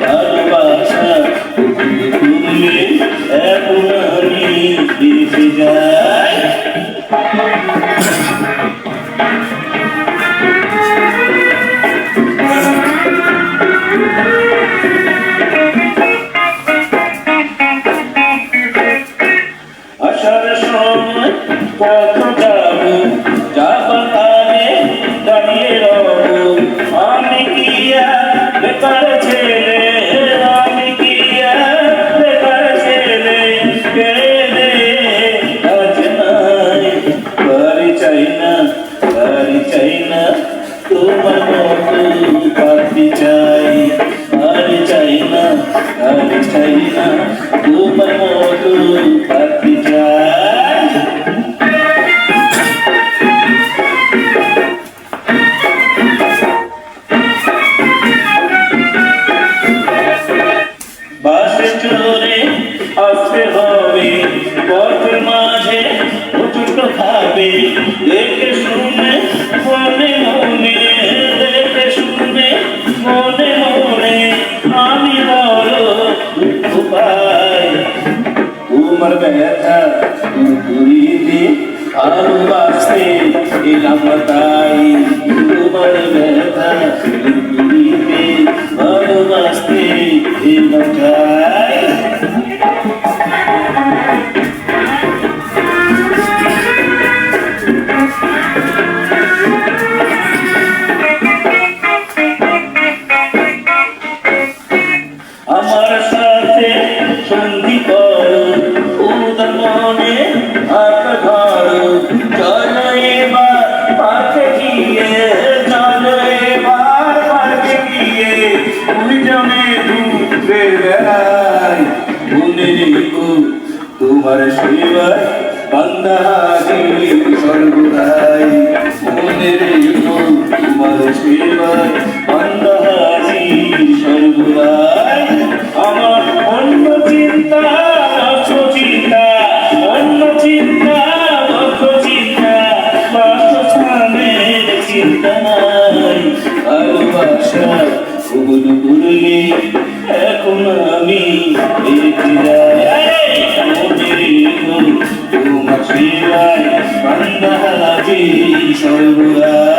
ভালোবাসা তুমি এখন আমি বেঁচে যায় আমার ব্যথা দুরিতে আর বাঁচতে এলাম তাই তোমার ব্যথা দুরিতে আর বাঁচতে এলাম তাই আমার সাথে সন্ধি কর জমে ডুবে বেড়াই মনের তোমার সেবায় বান্দাহারি সর্বদাই মনের তোমার সেবায় বান্দাহারি সর্বদাই আমার অন্য চিন্তা চিন্তা, অন্য চিন্তা চিন্তা চিন্তা নাই। কবুল করলে এখন আমি তোমার সেবায় বান্দা লাগে সর্বদা।